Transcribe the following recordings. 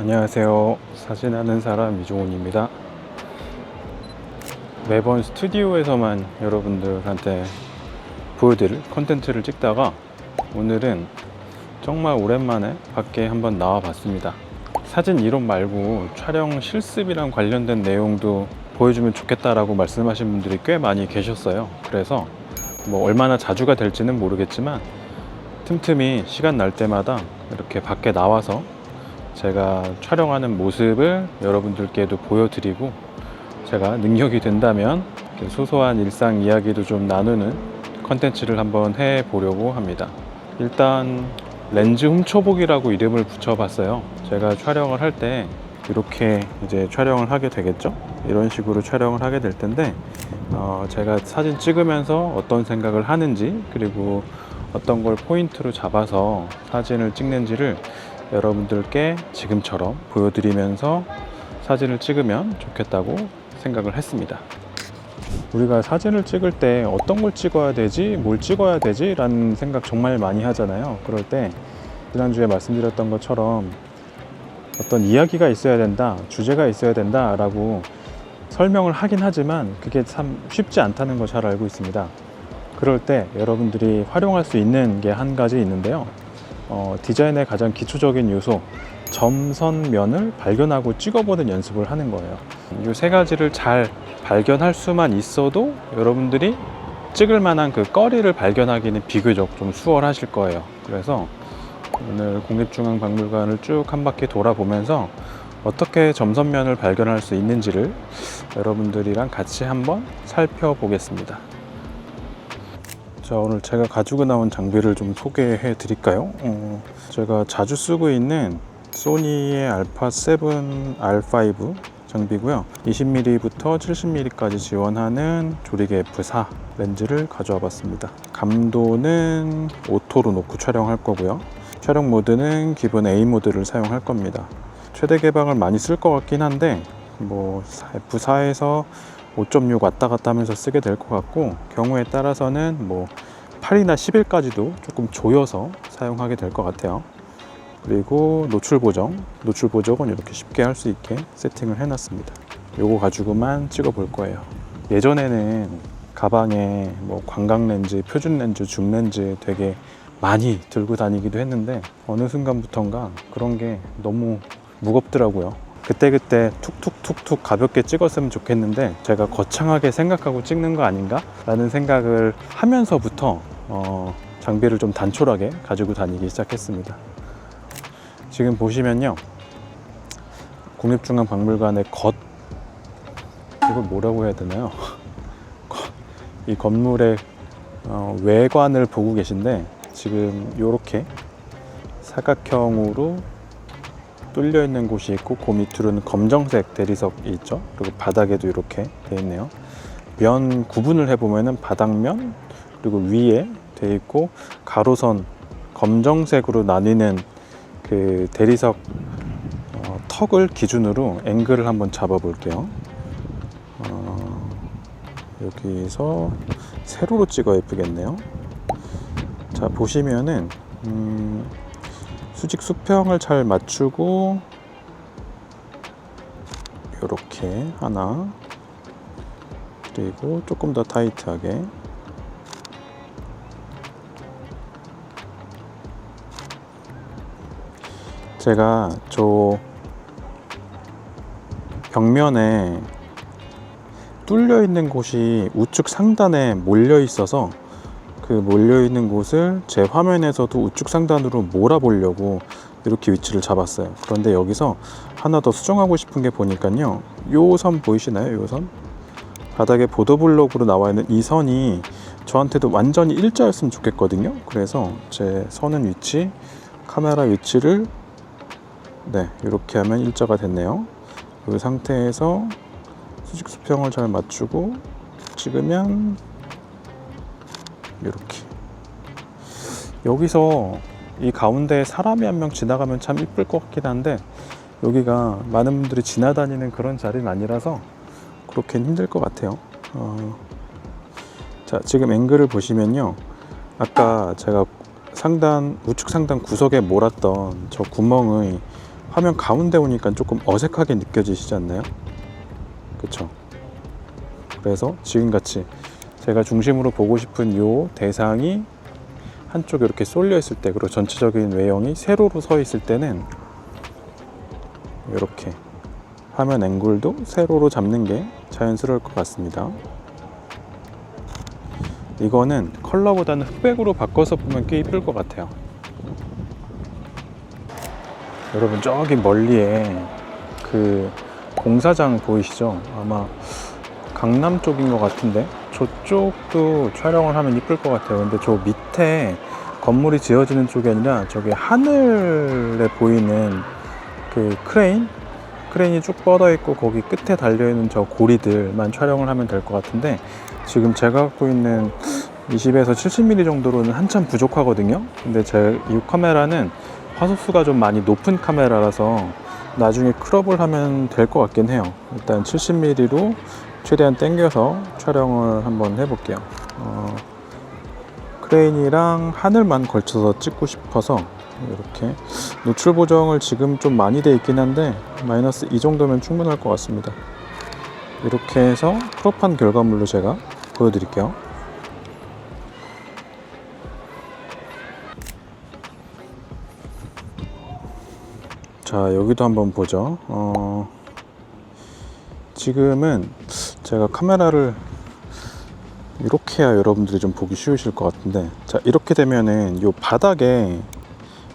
안녕하세요. 사진하는 사람 이종훈입니다. 매번 스튜디오에서만 여러분들한테 보여드릴 컨텐츠를 찍다가 오늘은 정말 오랜만에 밖에 한번 나와 봤습니다. 사진 이론 말고 촬영 실습이랑 관련된 내용도 보여주면 좋겠다라고 말씀하신 분들이 꽤 많이 계셨어요. 그래서 뭐 얼마나 자주가 될지는 모르겠지만 틈틈이 시간 날 때마다 이렇게 밖에 나와서 제가 촬영하는 모습을 여러분들께도 보여드리고 제가 능력이 된다면 소소한 일상 이야기도 좀 나누는 컨텐츠를 한번 해 보려고 합니다. 일단 렌즈 훔쳐보기라고 이름을 붙여봤어요. 제가 촬영을 할 때 이렇게 이제 촬영을 하게 되겠죠. 이런 식으로 촬영을 하게 될 텐데 어, 제가 사진 찍으면서 어떤 생각을 하는지 그리고 어떤 걸 포인트로 잡아서 사진을 찍는지를 여러분들께 지금처럼 보여드리면서 사진을 찍으면 좋겠다고 생각을 했습니다. 우리가 사진을 찍을 때 어떤 걸 찍어야 되지, 뭘 찍어야 되지? 라는 생각 정말 많이 하잖아요. 그럴 때 지난주에 말씀드렸던 것처럼 어떤 이야기가 있어야 된다, 주제가 있어야 된다 라고 설명을 하긴 하지만 그게 참 쉽지 않다는 걸 잘 알고 있습니다. 그럴 때 여러분들이 활용할 수 있는 게 한 가지 있는데요. 어, 디자인의 가장 기초적인 요소, 점선면을 발견하고 찍어보는 연습을 하는 거예요. 이 세 가지를 잘 발견할 수만 있어도 여러분들이 찍을 만한 그 거리를 발견하기는 비교적 좀 수월하실 거예요. 그래서 오늘 국립중앙박물관을 쭉 한 바퀴 돌아보면서 어떻게 점선면을 발견할 수 있는지를 여러분들이랑 같이 한번 살펴보겠습니다. 자, 오늘 제가 가지고 나온 장비를 좀 소개해 드릴까요? 어, 제가 자주 쓰고 있는 소니의 알파 7 R5 장비고요. 20mm부터 70mm까지 지원하는 조리개 F4 렌즈를 가져와 봤습니다. 감도는 오토로 놓고 촬영할 거고요. 촬영 모드는 기본 A 모드를 사용할 겁니다. 최대 개방을 많이 쓸 것 같긴 한데 뭐 F4에서 5.6 왔다 갔다 하면서 쓰게 될 것 같고 경우에 따라서는 뭐 8이나 11까지도 조금 조여서 사용하게 될 것 같아요. 그리고 노출 보정, 노출 보정은 이렇게 쉽게 할 수 있게 세팅을 해놨습니다. 요거 가지고만 찍어 볼 거예요. 예전에는 가방에 뭐 관광 렌즈, 표준 렌즈, 줌 렌즈 되게 많이 들고 다니기도 했는데 어느 순간부턴가 그런 게 너무 무겁더라고요. 그때그때 툭툭툭툭 가볍게 찍었으면 좋겠는데 제가 거창하게 생각하고 찍는 거 아닌가? 라는 생각을 하면서부터 어, 장비를 좀 단촐하게 가지고 다니기 시작했습니다. 지금 보시면요. 국립중앙박물관의 겉, 이걸 뭐라고 해야 되나요? 이 건물의 어, 외관을 보고 계신데 지금 이렇게 사각형으로 뚫려 있는 곳이 있고 그 밑으로는 검정색 대리석이 있죠. 그리고 바닥에도 이렇게 되어 있네요. 면 구분을 해보면은 바닥면 그리고 위에 되어 있고 가로선 검정색으로 나뉘는 그 대리석 어, 턱을 기준으로 앵글을 한번 잡아볼게요. 어, 여기서 세로로 찍어 예쁘겠네요. 자 보시면은 음, 수직 수평을 잘 맞추고 이렇게 하나. 그리고 조금 더 타이트하게. 제가 저 벽면에 뚫려 있는 곳이 우측 상단에 몰려 있어서 그 몰려 있는 곳을 제 화면에서도 우측 상단으로 몰아보려고 이렇게 위치를 잡았어요. 그런데 여기서 하나 더 수정하고 싶은 게 보니까요. 요 선 보이시나요? 요 선? 바닥에 보도블록으로 나와 있는 이 선이 저한테도 완전히 일자였으면 좋겠거든요. 그래서 제 서는 위치, 카메라 위치를 네, 이렇게 하면 일자가 됐네요. 그 상태에서 수직 수평을 잘 맞추고 찍으면 이렇게 여기서 이 가운데 사람이 한 명 지나가면 참 이쁠 것 같긴 한데 여기가 많은 분들이 지나다니는 그런 자리는 아니라서 그렇게는 힘들 것 같아요. 어, 자 지금 앵글을 보시면요, 아까 제가 상단 우측 상단 구석에 몰았던 저 구멍의 화면 가운데 오니까 조금 어색하게 느껴지시지 않나요? 그쵸? 그래서 지금같이 제가 중심으로 보고 싶은 요 대상이 한쪽에 이렇게 쏠려 있을 때 그리고 전체적인 외형이 세로로 서 있을 때는 이렇게 화면 앵글도 세로로 잡는 게 자연스러울 것 같습니다. 이거는 컬러보다는 흑백으로 바꿔서 보면 꽤 이쁠 것 같아요. 여러분 저기 멀리에 그 공사장 보이시죠? 아마 강남 쪽인 것 같은데 저쪽도 촬영을 하면 이쁠 것 같아요. 근데 저 밑에 건물이 지어지는 쪽이 아니라 저기 하늘에 보이는 그 크레인 크레인이 쭉 뻗어 있고 거기 끝에 달려 있는 저 고리들만 촬영을 하면 될 것 같은데 지금 제가 갖고 있는 20에서 70mm 정도로는 한참 부족하거든요. 근데 제 이 카메라는 화소수가 좀 많이 높은 카메라라서 나중에 크롭을 하면 될 것 같긴 해요. 일단 70mm로 최대한 당겨서 촬영을 한번 해볼게요. 어, 크레인이랑 하늘만 걸쳐서 찍고 싶어서 이렇게 노출 보정을 지금 좀 많이 돼 있긴 한데 마이너스 이 정도면 충분할 것 같습니다. 이렇게 해서 크롭한 결과물로 제가 보여드릴게요. 자 여기도 한번 보죠. 어, 지금은 제가 카메라를 이렇게 해야 여러분들이 좀 보기 쉬우실 것 같은데 자 이렇게 되면은 요 바닥에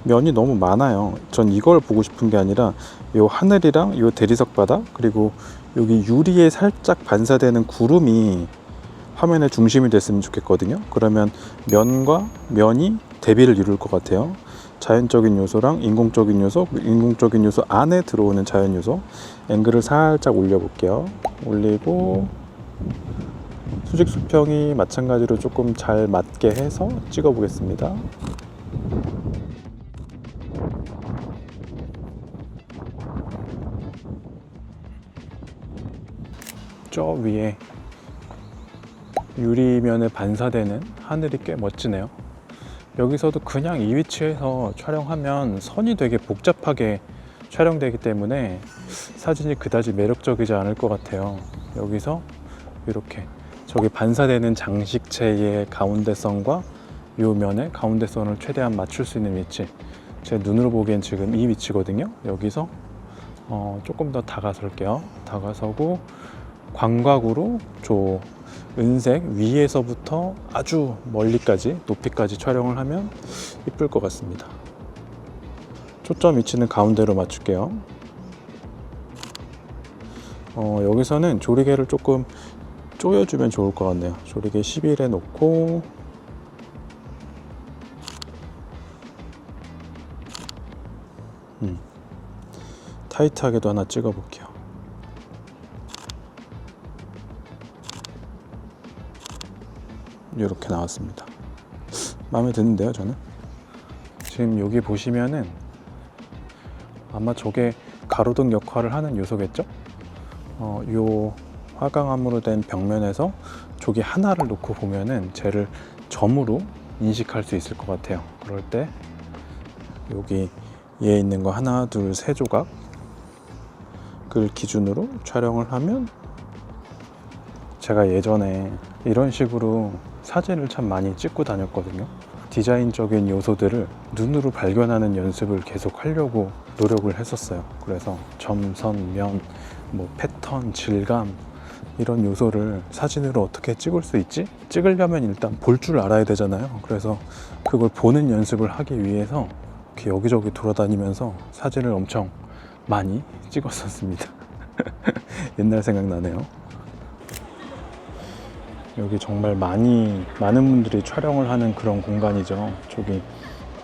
면이 너무 많아요. 전 이걸 보고 싶은 게 아니라 요 하늘이랑 요 대리석 바닥 그리고 여기 유리에 살짝 반사되는 구름이 화면의 중심이 됐으면 좋겠거든요. 그러면 면과 면이 대비를 이룰 것 같아요 자연적인 요소랑 인공적인 요소 인공적인 요소 안에 들어오는 자연 요소 앵글을 살짝 올려 볼게요 올리고 수직 수평이 마찬가지로 조금 잘 맞게 해서 찍어 보겠습니다. 저 위에 유리면에 반사되는 하늘이 꽤 멋지네요. 여기서도 그냥 이 위치에서 촬영하면 선이 되게 복잡하게 촬영되기 때문에 사진이 그다지 매력적이지 않을 것 같아요. 여기서 이렇게 저기 반사되는 장식체의 가운데선과 요 면의 가운데선을 최대한 맞출 수 있는 위치. 제 눈으로 보기엔 지금 이 위치거든요. 여기서 어, 조금 더 다가설게요. 다가서고 광각으로 저 은색 위에서부터 아주 멀리까지 높이까지 촬영을 하면 이쁠 것 같습니다 초점 위치는 가운데로 맞출게요 어, 여기서는 조리개를 조금 조여주면 좋을 것 같네요. 조리개 11에 놓고 음, 타이트하게도 하나 찍어 볼게요. 이렇게 나왔습니다. 마음에 드는데요, 저는. 지금 여기 보시면은 아마 저게 가로등 역할을 하는 요소겠죠? 어, 요 화강암으로 된 벽면에서 조기 하나를 놓고 보면은 쟤를 점으로 인식할 수 있을 것 같아요. 그럴 때 여기 얘 있는 거 하나, 둘, 세 조각 그 기준으로 촬영을 하면 제가 예전에 이런 식으로 사진을 참 많이 찍고 다녔거든요. 디자인적인 요소들을 눈으로 발견하는 연습을 계속 하려고 노력을 했었어요. 그래서 점, 선, 면, 뭐 패턴, 질감 이런 요소를 사진으로 어떻게 찍을 수 있지? 찍으려면 일단 볼 줄 알아야 되잖아요. 그래서 그걸 보는 연습을 하기 위해서 이렇게 여기저기 돌아다니면서 사진을 엄청 많이 찍었었습니다. 옛날 생각나네요. 여기 정말 많이 많은 분들이 촬영을 하는 그런 공간이죠. 저기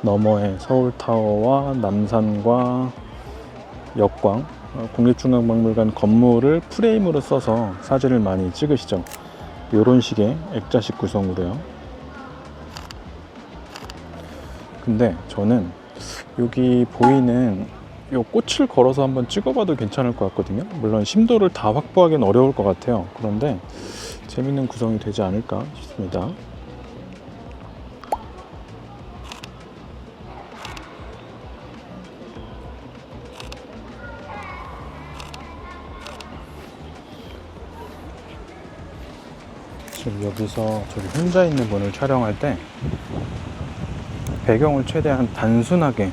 너머에 서울타워와 남산과 역광 어, 국립중앙박물관 건물을 프레임으로 써서 사진을 많이 찍으시죠. 이런 식의 액자식 구성으로요. 근데 저는 여기 보이는 이 꽃을 걸어서 한번 찍어봐도 괜찮을 것 같거든요. 물론 심도를 다 확보하기는 어려울 것 같아요. 그런데 재밌는 구성이 되지 않을까 싶습니다. 지금 여기서 저기 혼자 있는 분을 촬영할 때 배경을 최대한 단순하게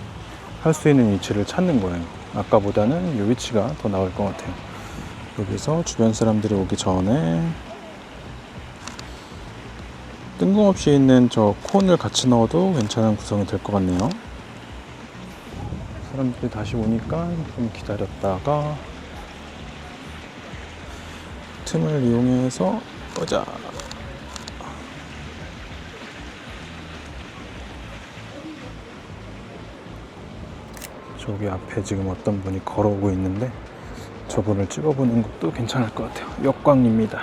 할 수 있는 위치를 찾는 거예요. 아까보다는 이 위치가 더 나을 것 같아요. 여기서 주변 사람들이 오기 전에 뜬금없이 있는 저 콘을 같이 넣어도 괜찮은 구성이 될 것 같네요. 사람들이 다시 오니까 좀 기다렸다가 틈을 이용해서 보자. 저기 앞에 지금 어떤 분이 걸어오고 있는데 저분을 찍어보는 것도 괜찮을 것 같아요. 역광입니다.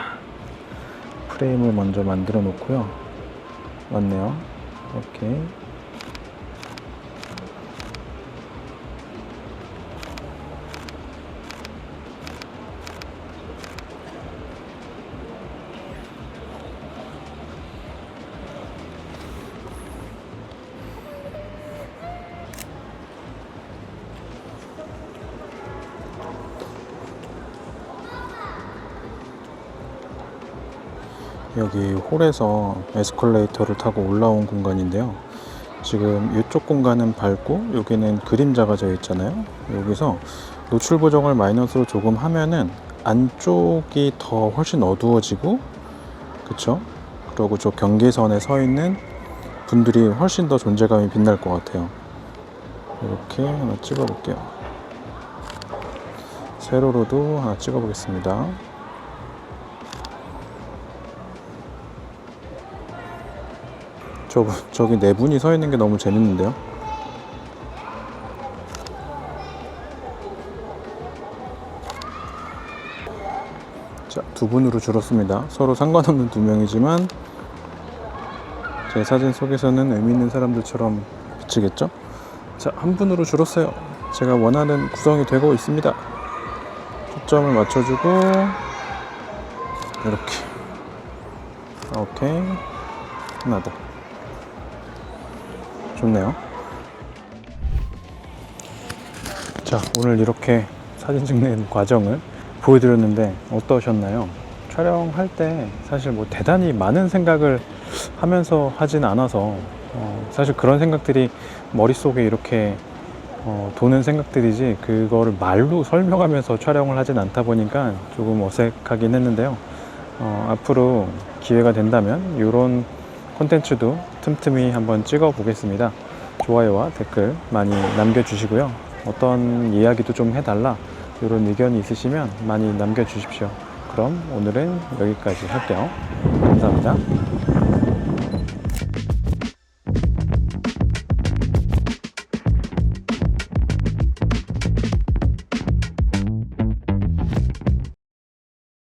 프레임을 먼저 만들어 놓고요. 왔네요. 오케이. 여기 홀에서 에스컬레이터를 타고 올라온 공간인데요. 지금 이쪽 공간은 밝고 여기는 그림자가 져 있잖아요. 여기서 노출 보정을 마이너스로 조금 하면은 안쪽이 더 훨씬 어두워지고 그쵸? 그리고 저 경계선에 서 있는 분들이 훨씬 더 존재감이 빛날 것 같아요. 이렇게 하나 찍어 볼게요. 세로로도 하나 찍어 보겠습니다. 저, 저기 네 분이 서 있는 게 너무 재밌는데요? 자, 두 분으로 줄었습니다. 서로 상관없는 두 명이지만 제 사진 속에서는 의미 있는 사람들처럼 비치겠죠? 자, 한 분으로 줄었어요. 제가 원하는 구성이 되고 있습니다. 초점을 맞춰주고 이렇게 오케이 하나 더 좋네요. 자, 오늘 이렇게 사진 찍는 과정을 보여드렸는데 어떠셨나요? 촬영할 때 사실 뭐 대단히 많은 생각을 하면서 하진 않아서 어, 사실 그런 생각들이 머릿속에 이렇게 어, 도는 생각들이지 그거를 말로 설명하면서 촬영을 하진 않다 보니까 조금 어색하긴 했는데요. 어, 앞으로 기회가 된다면 이런 콘텐츠도 틈틈이 한번 찍어 보겠습니다. 좋아요와 댓글 많이 남겨주시고요. 어떤 이야기도 좀 해달라 이런 의견이 있으시면 많이 남겨주십시오. 그럼 오늘은 여기까지 할게요. 감사합니다.